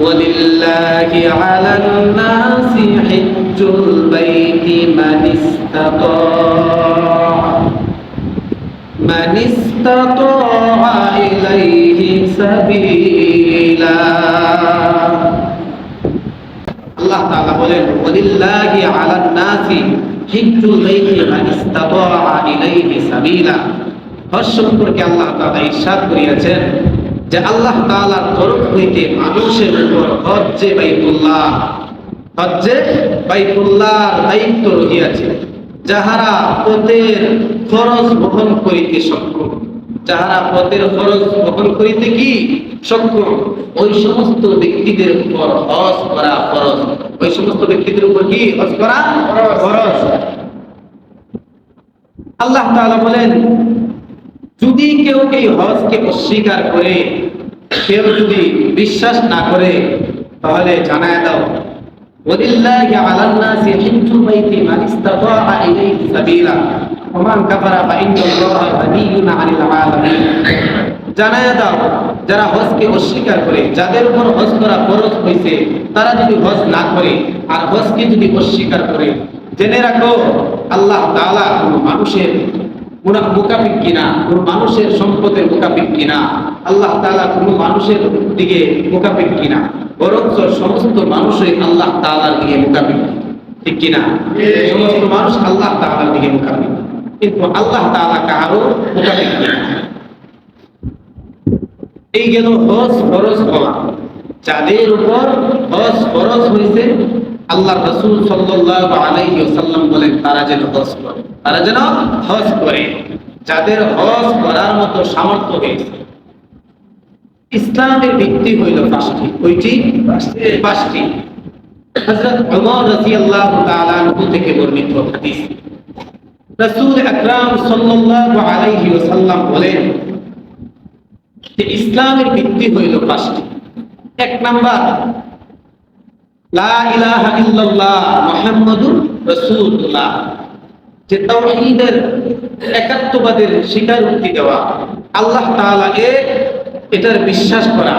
ولله على الناس حج البيت من استطاع من استطاع إليه سبيلا আল্লাহ তাআলা বলেন ওয়ালিল্লাহি আলান নাসি হিজ্জুল বাইতি মান ইসতাতাআ ইলাইহি সাবিলা হজ সম্পর্কে আল্লাহ তাআলা ইরশাদ করিয়াছেন যে আল্লাহ তাআলার তরফ হইতে মানুষের উপর হজ্জে বাইতুল্লাহ, হজ্জে বাইতুল্লাহর দায়িত্ব রহিয়াছে, যাহারা পথের খরচ বহন করিতে সক্ষম। যাহারা পথের খরচ বহন করিতে কি সক্ষম? ওই সমস্ত ব্যক্তিদের উপর হজ করা ফরজ। ওই সমস্ত ব্যক্তিদের উপর কি হজ করা ফরজ? আল্লাহ তাআলা বলেন যদি কেউ কেউ হজ কে অস্বীকার করে কেউ যদি বিশ্বাস না করে, তাহলে জানায় দাও আলান নাসি বাইতি মান ইলাইহি সাবিলা কাফারা ফা আলামিন। জানায় দাও, যারা হজকে অস্বীকার করে, যাদের উপর হজ করা ফরজ হয়েছে তারা যদি হজ না করে, আর হজকে যদি অস্বীকার করে, জেনে রাখো, আল্লাহ তাআলা মানুষের মোকাবিক কিনা, কোন মানুষের সম্পদের মোকাবিক কিনা, আল্লাহ তালা কোন মানুষের দিকে মোকাবিক কিনা, বরঞ্চ সমস্ত মানুষই আল্লাহ তালার দিকে মোকাবিক, ঠিক কিনা? সমস্ত মানুষ আল্লাহ তালার দিকে মোকাবিক, কিন্তু আল্লাহ তালা কারও মোকাবিক কিনা এই গেল হজ ফরজ হওয়া যাদের উপর হজ ফরজ হয়েছে আল্লাহ রসুল সাল্লাল্লাহু আলাইহি ওয়াসাল্লাম বলেন, তারা যেন হজ করে, তারা যেন হজ করে, যাদের হজ করার মতো সামর্থ্য হয়েছে। ইসলামের ভিত্তি হইল পাঁচটি, কয়টি? পাঁচটি। হযরত ওমর রাদিয়াল্লাহু তাআলা আনহু থেকে বর্ণিত হাদিস। রাসূল আকরাম সাল্লাল্লাহু আলাইহি ওয়াসাল্লাম বলেন, যে ইসলামের ভিত্তি হইল পাঁচটি। এক নাম্বার লা ইলাহা ইল্লাল্লাহ একাত্মবাদের দেওয়া, আল্লাহ তাআলা এটার বিশ্বাস করা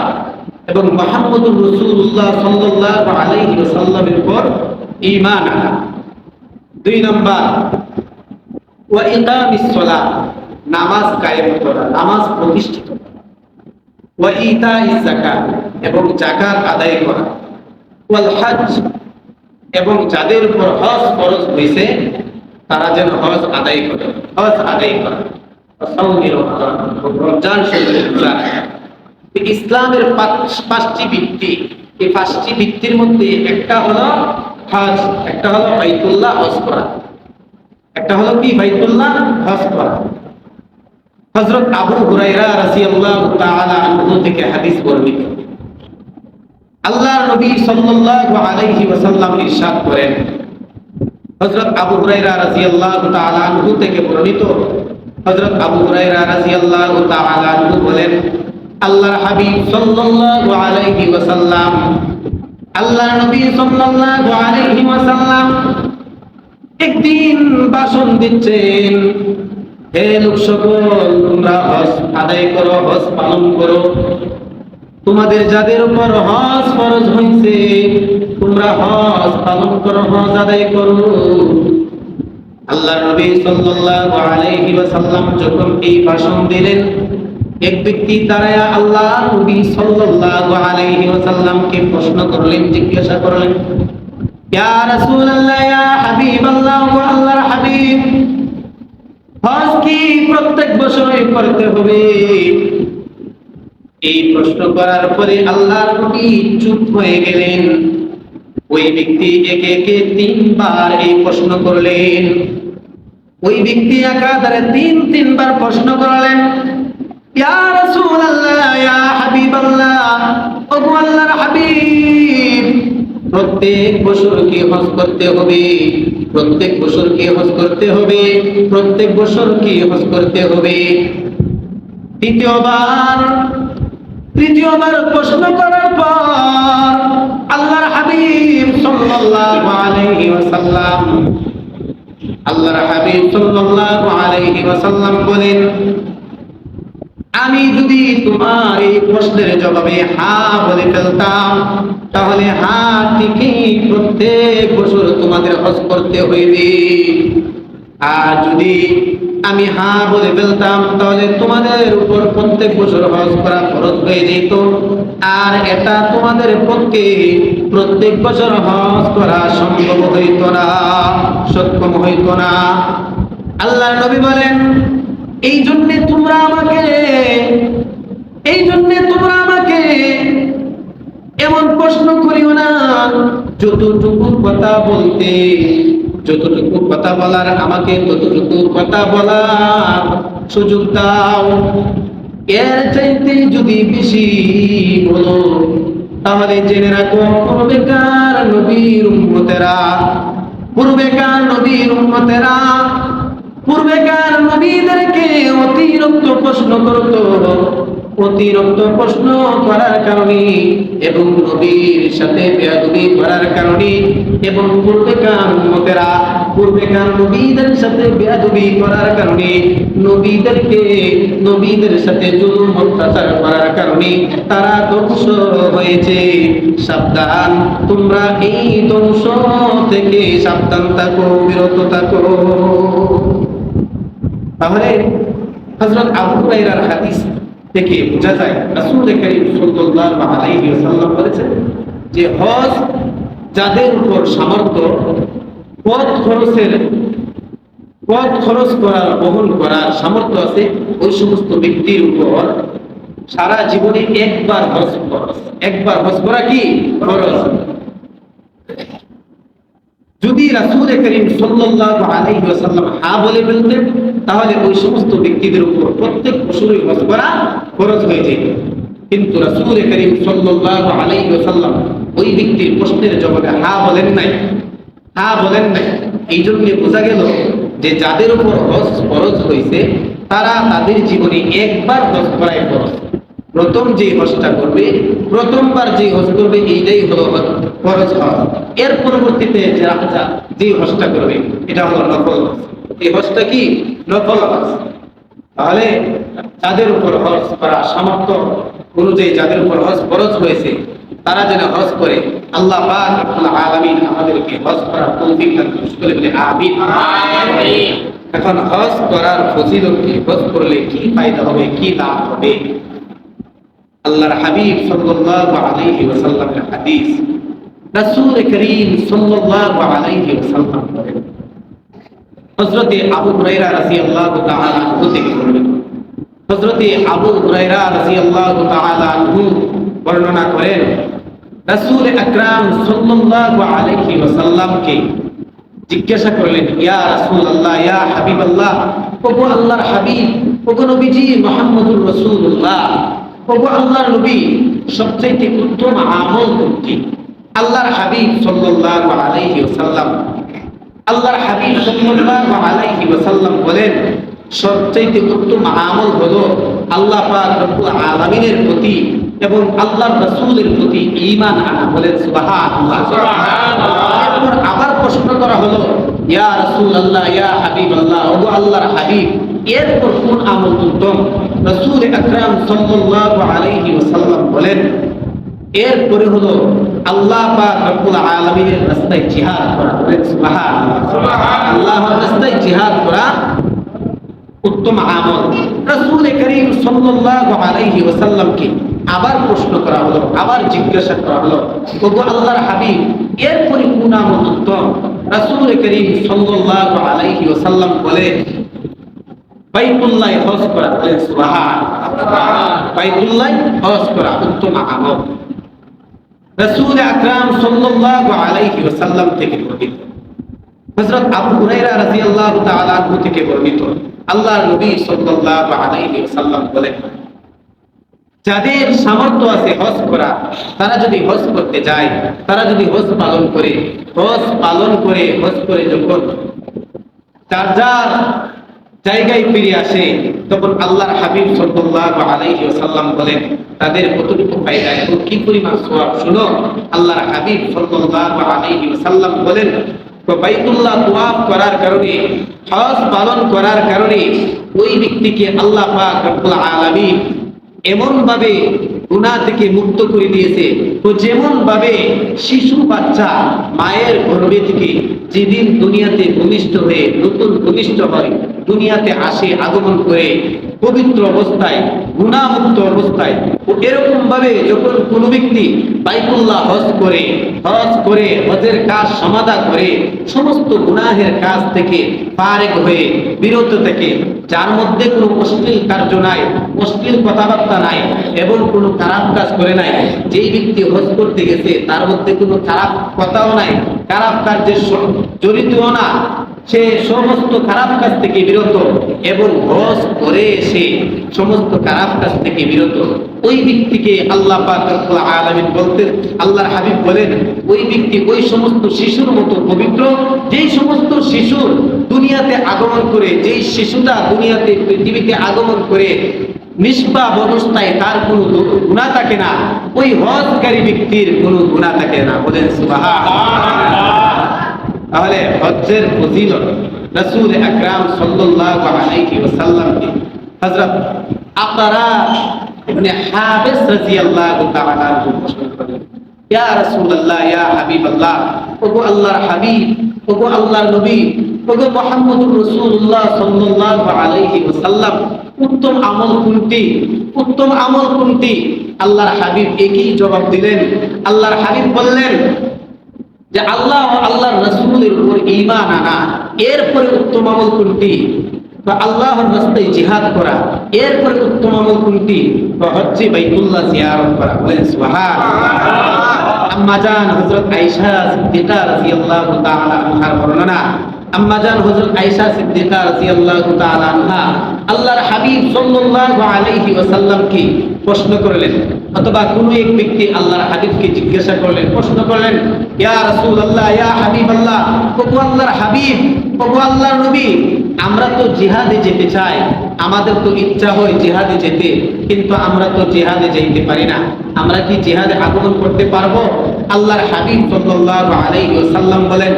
এবং মুহাম্মদুর রাসূলুল্লাহ সাল্লাল্লাহু আলাইহি ওয়াসাল্লামের উপর দুই নাম্বার নামাজ করা, নামাজ প্রতিষ্ঠিত এবং যাকাত আদায় করা। এবং যাদের উপর হজ ফরজ হয়েছে তারা যেন হজ আদায় করে। হজ আদায় করে। ইসলামের পাঁচটি ভিত্তি। এই পাঁচটি ভিত্তির মধ্যে একটা হলো হজ, একটা হলো বাইতুল্লাহ হজ করা। একটা হলো কি? বাইতুল্লাহ হজ করা। হযরত আবু হুরায়রা রাদিয়াল্লাহু তাআলা থেকে হাদিস বর্ণিত। আল্লাহর নবী সাল্লাল্লাহু আলাইহি ওয়াসাল্লাম ইরশাদ করেন। হযরত আবু হুরায়রা রাদিয়াল্লাহু তাআলা আনহু থেকে বর্ণিত। হযরত আবু হুরায়রা রাদিয়াল্লাহু তাআলা আনহু বলেন, আল্লাহর হাবিব সাল্লাল্লাহু আলাইহি ওয়াসাল্লাম, আল্লাহর নবী সাল্লাল্লাহু আলাইহি ওয়াসাল্লাম একদিন ভাষণ দিচ্ছেন, হে লোক সকল তোমরা হজ আদায় করো, হজ পালন করো। তোমাদের যাদের উপর হজ ফরজ হয়েছে তোমরা হজ পালন করো, হজ আদায় করো। আল্লাহ নবী সাল্লাল্লাহু আলাইহি ওয়াসাল্লাম যখন এই ভাষণ দিলেন, এক ব্যক্তি দাঁড়ায়া আল্লাহ নবী সাল্লাল্লাহু আলাইহি ওয়াসাল্লামকে প্রশ্ন করলেন, জিজ্ঞাসা করলেন, ইয়া রাসূলুল্লাহ, ইয়া হাবিবাল্লাহ, ও আল্লাহর হাবিব, হজ কি প্রত্যেক বছরই করতে হবে? এই প্রশ্ন করার পরে আল্লাহর নবী চুপ হয়ে গেলেন। ওই ব্যক্তি একে একে তিনবার এই প্রশ্ন করলেন। ওই ব্যক্তি একাধারে তিন, তিনবার প্রশ্ন করলেন, ইয়া রাসূলুল্লাহ, ইয়া হাবিবাল্লাহ, ওগো আল্লাহর হাবিব, প্রত্যেক বছর কি হজ করতে হবে? প্রত্যেক বছর কি হজ করতে হবে? প্রত্যেক বছর কি হজ করতে হবে? তৃতীয়বার তৃতীয়বার প্রশ্ন করার পর আল্লাহর হাবিব সাল্লাল্লাহু আলাইহি ওয়াসাল্লাম, আল্লাহর হাবিব সাল্লাল্লাহু আলাইহি ওয়াসাল্লাম বলেন, আমি যদি তোমার এই প্রশ্ন প্রশ্নের জবাবে হা বলে ফেলতাম, তাহলে হা ঠিকই প্রত্যেক বছর তোমাদের হজ করতে হইবে। আর যদি আমি হা বলে ফেলতাম, তাহলে তোমাদের উপর প্রত্যেক বছর হজ করা খরচ হয়ে যেত। আর এটা তোমাদের পক্ষে প্রত্যেক বছর হজ করা সম্ভব হইত না, সক্ষম হইত না। আল্লাহ নবী বলেন, এই জন্যে তোমরা আমাকে, এই জন্যে তোমরা আমাকে এমন প্রশ্ন করিও না, যতটুকু কথা বলতে যতটুকু কথা বলার, আমাকে ততটুকু কথা বলার সুযোগ দাও। এর চাইতে যদি বেশি বলো, তাহলে জেনে রাখো, পূর্বেকার নবীর উম্মতেরা, পূর্বেকার নবীর উম্মতেরা, পূর্বেকার নবীদেরকে অতিরিক্ত প্রশ্ন করতো অতিরিক্ত প্রশ্ন করার কারণে এবং নবীর সাথে বেয়াদবি করার কারণে এবং পূর্বেকার উম্মতেরা, পূর্বেকার নবীদের সাথে বেয়াদবি করার কারণে, নবীদেরকে, নবীদের সাথে জুলুম, অত্যাচার করার কারণে তারা ধ্বংস হয়েছে। সাবধান, তোমরা এই ধ্বংস থেকে সাবধান থাকো, বিরত থাকো। তাহলে হযরত আবু হুরায়রার হাদিস থেকে বোঝা যায় সাল্লাল্লাহু আলাইহি ওয়াসাল্লাম বলেছেন যে হজ যাদের উপর সামর্থ্য, পথ খরচের, পথ খরচ করার, বহন করার সামর্থ্য আছে, ওই সমস্ত ব্যক্তির উপর সারা জীবনে একবার হজ খরচ একবার হজ করা কি? খরচ যদি রাসূল করিম ওয়াসাল্লাম হা বলে ফেলতেন, তাহলে ওই সমস্ত ব্যক্তিদের উপর প্রত্যেক বছরই হজ করা খরচ হয়ে যেত। কিন্তু রাসূল করিম সাল্লাল্লাহু আলাইহি ওয়াসাল্লাম ওই ব্যক্তির প্রশ্নের জবাবে হা বলেন নাই। হা বলেন নাই। এই জন্য বোঝা গেল যে যাদের উপর হজ খরচ হয়েছে, তারা তাদের জীবনে একবার হজ করাই খরচ প্রথম যে হজটা করবে প্রথমবার যে হজ করবে এইটাই হলো ফরজ হজ। এর পরবর্তীতে যা- হজটা করবে এটা হলো নকল হজ। এই হজটা কি? নকল হজ। তাহলে যাদের উপর হজ করা সামর্থ্য অনুযায়ী যাদের উপর হজ ফরজ হয়েছে তারা যেন হজ করে আল্লাহ পাক আলামিন আমাদেরকে হজ করার তৌফিক দান সকলে বলে আমিন। এখন হজ করার ফজিলত কি হজ করলে কি ফায়দা হবে কি লাভ হবে? আল্লাহর হাবিব সাল্লাল্লাহু আলাইহি ওয়াসাল্লামের হাদিস। রাসূল করিম সাল্লাল্লাহু আলাইহি ওয়াসাল্লাম বলেন, হযরতে আবু হুরায়রা রাদিয়াল্লাহু তাআলা আনহু থেকে বর্ণিত। হযরতে আবু হুরায়রা রাদিয়াল্লাহু তাআলা আনহু বর্ণনা করেন, রাসূল আকরাম সাল্লাল্লাহু আলাইহি ওয়াসাল্লামকে জিজ্ঞাসা করলেন, ইয়া রাসূলুল্লাহ, ইয়া হাবিবাল্লাহ, ওগো আল্লাহর হাবিব, ওগো নবীজি মুহাম্মদুর রাসূলুল্লাহ। ওগো আল্লাহ নবী সবচেয়ে উত্তম আমল কোনটি? আল্লাহর হাবিব সাল্লাল্লাহু আলাইহি ওয়াসাল্লাম। আল্লাহর হাবিব সাল্লাল্লাহু আলাইহি ওয়াসাল্লাম বলেন সবচেয়ে উত্তম আমল হলো আল্লাহ পাক রব্বুল আলামিনের প্রতি এবং আল্লাহর রাসূলের প্রতি ঈমান আনা বলেন সুবহানাল্লাহ। এরপর আবার প্রশ্ন করা হলো ইয়া রাসূলুল্লাহ ইয়া হাবিবাল্লাহ ওগো আল্লাহর হাবিব এরপর কোন আমল উত্তম রাসূল আকরাম সাল্লাল্লাহু আলাইহি ওয়াসাল্লাম বলেন এরপরে হলো আল্লাহ পাক রব্বুল আলামিনের রাস্তায় জিহাদ করা। বলেন সুবহানাল্লাহ। আল্লাহর রাস্তায় জিহাদ করা উত্তম আমল। রাসূল করিম সাল্লাল্লাহু আলাইহি ওয়াসাল্লামকে আবার প্রশ্ন করা হলো, আবার জিজ্ঞাসা করা হলো, ওগো আল্লাহর হাবিব এরপরে কোন আমল উত্তম রাসূল করিম সাল্লাল্লাহু আলাইহি ওয়াসাল্লাম বলে বাইতুল্লাহ হজ করা। বাইতুল্লাহ হজ করা উত্তম আমল। আকরাম আলাইহি থেকে বর্ণিত। হযরত আবু হুরায়রা রাদিয়াল্লাহু তাআলা থেকে বর্ণিত। নবী সাল্লাল্লাহু আলাইহি বলেন যাদের সামর্থ্য আছে হজ করা, তারা যদি হজ করতে যায়, তারা যদি হজ পালন করে, হজ পালন করে, হজ করে যখন যার যার জায়গায় ফিরে আসে, তখন আল্লাহর হাবিব সাল্লাল্লাহু আলাইহি ওয়াসাল্লাম বলেন, তাদের কতটুকু ফায়দা এবং কি পরিমাণ সওয়াব? শুনো, আল্লাহর হাবিব সাল্লাল্লাহু আলাইহি ওয়াসাল্লাম বলেন বাইতুল্লাহ তোয়াফ করার কারণে, হজ পালন করার কারণে, ওই ব্যক্তিকে আল্লাহ পাক রব্বুল এমন ভাবে গুণা থেকে মুক্ত করে দিয়েছে। তো যেমন ভাবে শিশু বাচ্চা মায়ের গর্ভে থেকে যেদিন দুনিয়াতে ভূমিষ্ঠ হয়ে, নতুন ভূমিষ্ঠ হয়, দুনিয়াতে আসে আগমন করে পবিত্র অবস্থায়, গুণামুক্ত অবস্থায়। এরকম ভাবে যখন কোনো ব্যক্তি বাইকুল্লাহ হজ করে হজ করে, হজের কাজ সমাধা করে, সমস্ত গুনাহের কাজ থেকে পারেক হয়ে, বিরত থেকে, যার মধ্যে কোনো অশ্লীল কার্য নাই, অশ্লীল কথাবার্তা নাই, এবং কোনো খারাপ কাজ করে নাই, যেই ব্যক্তি হজ করতে গেছে, তার মধ্যে কোনো খারাপ কথাও নাই, খারাপ কার্যের জড়িতও না সে সমস্ত খারাপ কাজ থেকে বিরত এবং হজ করে এসে সমস্ত খারাপ কাজ থেকে বিরত। ওই ব্যক্তিকে আল্লাহ আলামিন বলতেন, আল্লাহর হাবিব বলেন, ওই ব্যক্তি ওই সমস্ত শিশুর মতো পবিত্র, যেই সমস্ত শিশুর দুনিয়াতে আগমন করে, যেই শিশুটা দুনিয়াতে, পৃথিবীতে আগমন করে, নিষ্পাপ অবস্থায় তার কোনো গুণা থাকে না, ওই হজকারী ব্যক্তির কোনো গুণা থাকে না। বলেন সুবহানাল্লাহ। তাহলে হজ্জের ফজিলত রাসূল আকরাম সাল্লাল্লাহু আলাইহি ওয়াসাল্লামকে হযরত আতারা ইবনে হাবিস রাদিয়াল্লাহু তাআলা প্রশ্ন ইয়া রাসূলুল্লাহ, ইয়া হাবিবাল্লাহ, ওগো আল্লাহর হাবিব, ওগো আল্লাহর নবী, ওগো মুহাম্মদুর রাসূলুল্লাহ সাল্লাল্লাহু আলাইহি ওয়াসাল্লাম, উত্তম আমল কোনটি? উত্তম আমল কোনটি? আল্লাহর হাবিব একই জবাব দিলেন, আল্লাহর হাবিব বললেন যে আল্লাহ আল্লাহর রাসূলের উপর ঈমান আনা, এরপরে উত্তম আমল কোনটি? বা আল্লাহর রাস্তায় জিহাদ করা, এরপরে উত্তম আমল কোনটি? বা হজ্জে বাইতুল্লাহ জিয়ারত করা। বলেন সুবহানাল্লাহ। আম্মা জান হযরত সিদ্দিকা রাদিয়াল্লাহু তাআলা আনহার বর্ণনা, আম্মা জান হযরত আয়েশা সিদ্দিকা রাদিয়াল্লাহু তাআলা আনহা, আল্লাহর হাবিব সাল্লাল্লাহু আলাইহি ওয়াসাল্লামকে প্রশ্ন করলেন, অথবা কোন এক ব্যক্তি আল্লাহর হাবিবকে জিজ্ঞাসা করলেন, প্রশ্ন করলেন, ইয়া রাসূলুল্লাহ, ইয়া হাবিবাল্লাহ ওগো আল্লাহর হাবিব ওগো আল্লাহর নবী, আমরা তো জিহাদে যেতে চাই, আমাদের তো ইচ্ছা হয় জিহাদে যেতে, কিন্তু আমরা তো জিহাদে যেতে পারি না, আমরা কি জিহাদে আগমন করতে পারব? আল্লাহর হাবিব সাল্লাল্লাহু আলাইহি ওয়াসাল্লাম বলেন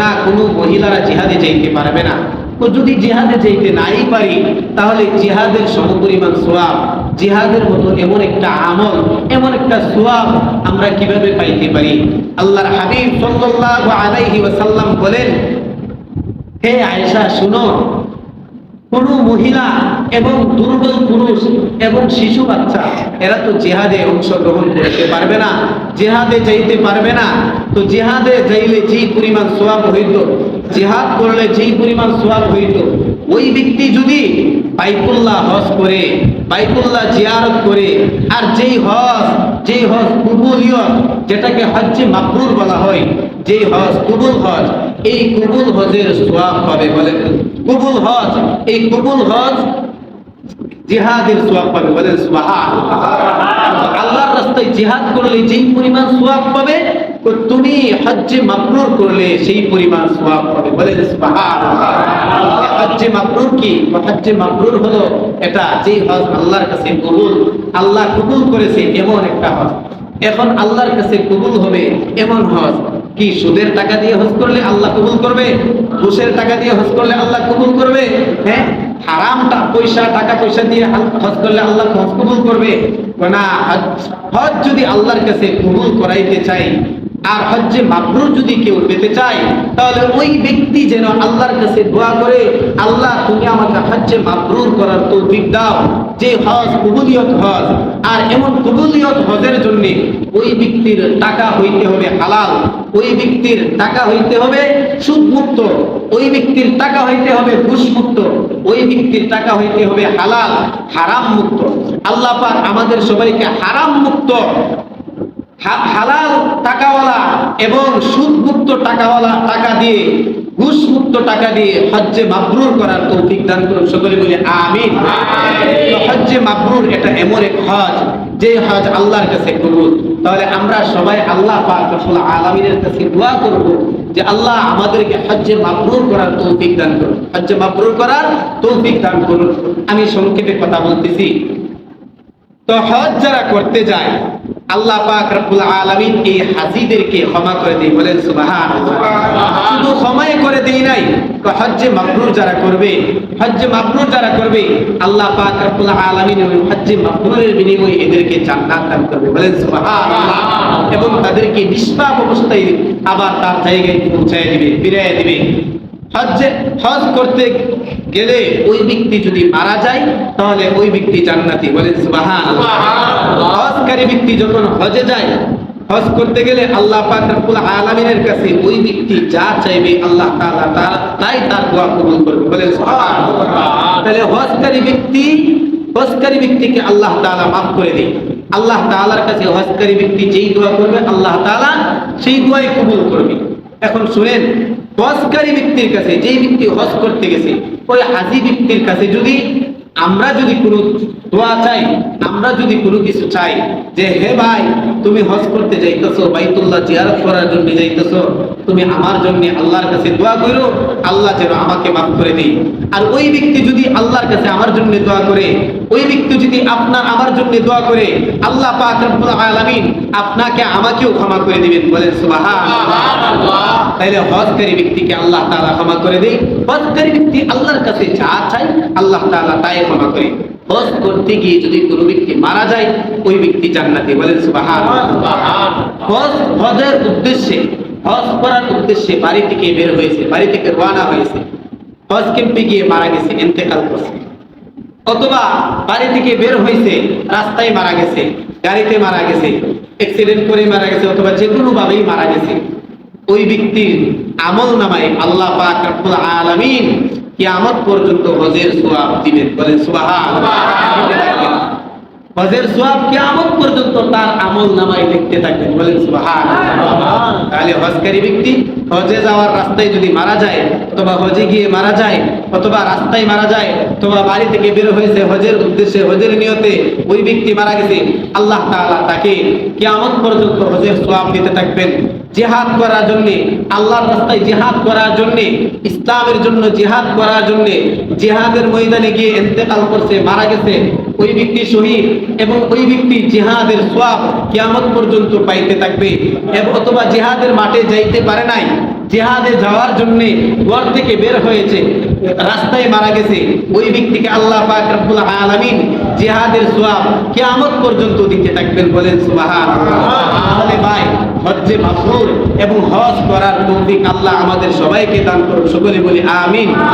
না, কোনো মহিলারা জিহাদে যেতে পারবে না। তো যদি জিহাদে যেতে নাই পারি, তাহলে জিহাদের সমপরিমাণ সোয়াব জিহাদের মতো এমন একটা আমল, এমন একটা সোয়াব আমরা কীভাবে পাইতে পারি? আল্লাহর হাবিব সাল্লাল্লাহু আলাইহি ওয়াসাল্লাম বলেন, হে আয়েশা, শুনো, কোন মহিলা এবং দুর্বল পুরুষ এবং শিশু বাচ্চা, এরা তো জিহাদে অংশগ্রহণ করতে পারবে না, জিহাদে যাইতে পারবে না। তো জিহাদে যাইলে যেই পরিমাণ সোয়াব হইত, জিহাদ করলে যেই পরিমাণ সোয়াব হইত, ওই ব্যক্তি যদি বাইতুল্লাহ হজ করে, বাইতুল্লাহ জিয়ারত করে, আর যেই হজ যেই হজ কুবুলিয়ত, যেটাকে হজ্জে মাবরুর বলা হয়, যেই হজ কুবুল হজ, এই কুবুল হজের সোয়াব পাবে বলে কুবুল হজ, এই কুবুল হজ জিহাদের সোয়াব পাবে বলেন সুবহানাল্লাহ। আল্লাহর রাস্তায় জিহাদ করলে যেই পরিমাণ সোয়াব পাবে তুমি হজ্জে মাবরুর করলে সেই পরিমাণ সোয়াব বলেন সুবহানাল্লাহ। হজ্জে মাবরুর কি? হজ্জে মাবরুর হলো এটা যেই হজ আল্লাহর কাছে কবুল, আল্লাহ কবুল করেছে এমন একটা হজ। এখন আল্লাহর কাছে কবুল হবে এমন হজ। কি সুদের টাকা দিয়ে হজ করলে আল্লাহ কবুল করবে? ঘুষের টাকা দিয়ে হজ করলে আল্লাহ কবুল করবে? হ্যাঁ? হারাম পয়সা, টাকা পয়সা দিয়ে হজ করলে আল্লাহ হজ কবুল করবে। না হজ যদি আল্লাহর কাছে কবুল করাইতে চাই আর হজ্জে মাবরুর যদি কেউ পেতে চায়, তাহলে ওই ব্যক্তি যেন আল্লাহর কাছে দোয়া করে, আল্লাহ, তুমি আমাকে হজ্জে মাবরুর করার তৌফিক দাও। যে হজ কবুলিয়ত হজ, আর এমন কবুলিয়ত হজের জন্য ওই ব্যক্তির টাকা হইতে হবে হালাল, ওই ব্যক্তির টাকা হইতে হবে সুদ মুক্ত ওই ব্যক্তির টাকা হইতে হবে ঘুষ মুক্ত ওই ব্যক্তির টাকা হইতে হবে হালাল হারাম মুক্ত আল্লাহ পাক আমাদের সবাইকে হারাম মুক্ত হালাল টাকাওয়ালা এবং সুদ মুক্ত টাকাওয়ালা টাকা দিয়ে ঘুষ মুক্ত টাকা দিয়ে হজ্জে মাবরুর করার তৌফিক দান করুন। সকলে বলে আমিন। হজ্জে মাবরুর এটা এমন এক হজ যে হজ আল্লাহর কাছে কবুল। তাহলে আমরা সবাই আল্লাহ পাক রব্বুল আলামিনের কাছে দোয়া করব যে আল্লাহ আমাদেরকে হজ্জে মাবরুর করার তৌফিক দান করুন। হজ্জে মাবরুর করার তৌফিক দান করুন। আমি সংক্ষেপে কথা বলতেছি। তো হজ যারা করতে যায়, আল্লাহ পাক রব্বুল আলামিন এই ক্ষমা করে দেয় বলেন, সুবহানাল্লাহ। শুধু ক্ষমাই করে দেই নাই হজ্জে মাবরুর যারা করবে, হজ্জে মাবরুর যারা করবে, আল্লাহ পাক রব্বুল আলামিন ওই হজ্জে মাবরুরের বিনিময়ে এদেরকে জান্নাত দান করবে। বলেন, সুবহানাল্লাহ। এবং তাদেরকে নিষ্পাপ অবস্থায় আবার তার জায়গায় পৌঁছায় দিবে, ফিরিয়ে দিবে। হজ্জে হজ করতে গেলে ওই ব্যক্তি যদি মারা যায় তাহলে ওই ব্যক্তি জান্নাতি বলেন হজকারী ব্যক্তি যখন হজে যায় হজ করতে গেলে আল্লাহ পাক রব্বুল আলামিনের কাছে ওই ব্যক্তি যা চাইবে আল্লাহ তাআলা তার তাই তার দোয়া কবুল করবে বলেন সুবহানাল্লাহ। তাহলে হজকারী ব্যক্তি হজকারী ব্যক্তিকে আল্লাহ তাআলা মাফ করে দেয় আল্লাহ তাআলার কাছে হজকারী ব্যক্তি যেই দোয়া করবে আল্লাহ তাআলা সেই দোয়াই কবুল করবে। এখন শুনেন হজকারী ব্যক্তির কাছে, যেই ব্যক্তি হজ করতে গেছে, ওই হাজি ব্যক্তির কাছে যদি আমরা যদি কোনো দোয়া চাই, আমরা যদি কোনো কিছু চাই যে, হে ভাই, তুমি হজ করতে যাইতেছো, বাইতুল্লাহ জিয়ারত করার জন্য যাইতেছো, তুমি আমার জন্য আল্লাহর কাছে দোয়া করো, আল্লাহ যেন আমাকে মাফ করে দেই আর ওই ব্যক্তি যদি আল্লাহর কাছে আমার জন্য দোয়া করে, ওই ব্যক্তি যদি আপনার আমার জন্য দোয়া করে, আল্লাহ পাক রব্বুল আলামিন আপনাকে আমাকেও ক্ষমা করে দিবেন, বলেন সুবহানাল্লাহ। তাইলে হজকারী ব্যক্তিকে আল্লাহ তাআলা ক্ষমা করে দেয়, হজকারী ব্যক্তি আল্লাহর কাছে যা চায়, আল্লাহ তাআলা তাই ক্ষমা করে হজ করতে গিয়ে যদি কোনো ব্যক্তি মারা যায় ওই ব্যক্তি জান্নাতি বলেন হজ হজের উদ্দেশ্যে হজ করার উদ্দেশ্যে বাড়ি থেকে বের হয়েছে বাড়ি থেকে রওনা হয়েছে। হজ ক্যাম্পে গিয়ে মারা গেছে ইন্তেকাল করছে। অথবা বাড়ি থেকে বের হয়েছে রাস্তায় মারা গেছে গাড়িতে মারা গেছে অ্যাক্সিডেন্ট করে মারা গেছে অথবা যে কোনো ভাবেই মারা গেছে। ওই ব্যক্তির আমল নামায় আল্লাহ পাক রব্বুল আলামিন কিয়ামত পর্যন্ত হজের সওয়াব দিবেন। বলেন হজের সওয়াব কিয়ামত পর্যন্ত তার আমল নামায় লিখতে থাকবেন। বলেন তাহলে হজকারী ব্যক্তি হজে যাওয়ার রাস্তায় যদি মারা যায় অথবা হজে গিয়ে মারা যায় অথবা রাস্তায় মারা যায় অথবা বাড়ি থেকে বের হয়েছে হজের উদ্দেশ্যে হজের নিয়তে ওই ব্যক্তি মারা গেছে আল্লাহ তাআলা তাকে কিয়ামত পর্যন্ত হজের সোয়াব দিতে থাকবেন। জিহাদ করার জন্য, আল্লাহর রাস্তায় জেহাদ করার জন্য, ইসলামের জন্য জেহাদ করার জন্য জেহাদের ময়দানে গিয়ে ইন্তেকাল করছে, মারা গেছে। ওই ব্যক্তি শহীদ এবং ওই ব্যক্তি জেহাদের সোয়াব কিয়ামত পর্যন্ত পাইতে থাকবে। অথবা জেহাদের মাঠে যাইতে পারে নাই। জিহাদে যাওয়ার জন্য ঘর থেকে বের হয়েছে, রাস্তায় মারা গেছে। ওই ব্যক্তিকে আল্লাহ পাক রব্বুল আলামিন জিহাদের সোয়াব কেয়ামত পর্যন্ত দিতে থাকবেন বলেন সুবাহান তাহলে ভাই হজ্জে মাসুর এবং হজ করার তৌফিক আল্লাহ আমাদের সবাইকে দান করুন। সকলে বলি আমিন।